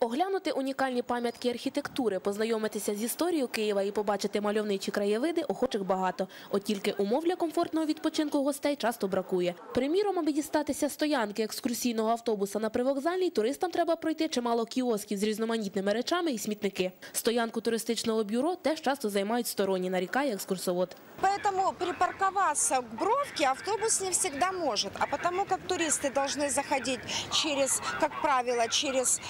Оглянути унікальні пам'ятки архітектури, познайомитися з історією Києва і побачити мальовничі краєвиди охочих багато. От тільки умов для комфортного відпочинку гостей часто бракує. Приміром, аби дістатися стоянки екскурсійного автобуса на привокзальній, туристам треба пройти чимало кіосків з різноманітними речами і смітники. Стоянку туристичного бюро теж часто займають сторонні, нарікає екскурсовод. Поэтому припарковаться к Бровке автобус не всегда может. А потому как туристы должны заходить через, как правило, через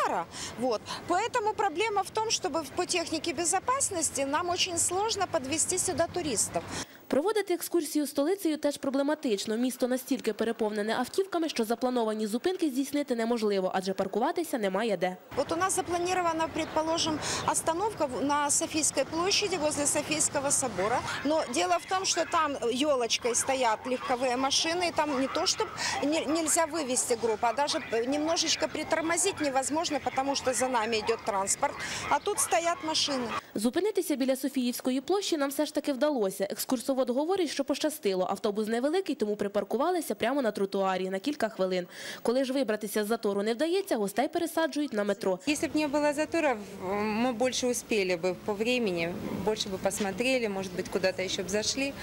тротуара, вот, поэтому проблема в том, чтобы по технике безопасности нам очень сложно подвести сюда туристов. Проводити екскурсію столицею теж проблематично. Місто настільки переповнене автівками, що заплановані зупинки здійснити неможливо, адже паркуватися немає де. Вот у нас запланирована, предположим, остановка в- на Софийской площади возле Софийского собора. Но дело в том, что там елочкой стоят легковые машины, и там не то, что нельзя вывести группу, а даже немножечко притормозить невозможно, потому что за нами идет транспорт, а тут стоят машины. Зупинитися біля Софіївської площі нам все ж таки вдалося. Екскурсовод говорить, що пощастило. Автобус невеликий, тому припаркувалися прямо на тротуарі на кілька хвилин. Коли ж вибратися з затору не вдається, гостей пересаджують на метро. Если бы не было заторов, мы больше успели бы по времени, больше бы посмотрели, может быть, куда-то еще бы зашли.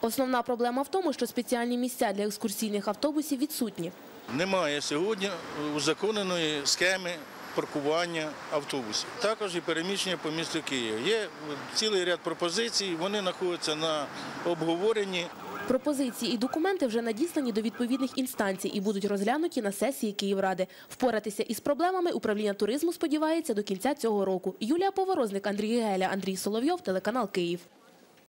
Основна проблема в тому, що спеціальні місця для екскурсійних автобусів відсутні. Немає сьогодні узаконеної схеми паркування автобусів. Також і переміщення по місту Києва. Є цілий ряд пропозицій, вони знаходяться на обговоренні. Пропозиції і документи вже надіслані до відповідних інстанцій і будуть розглянуті на сесії Київради. Впоратися із проблемами управління туризму сподівається до кінця цього року. Юлія Поворозник, Андрій Геля, Андрій Соловйов, телеканал Київ.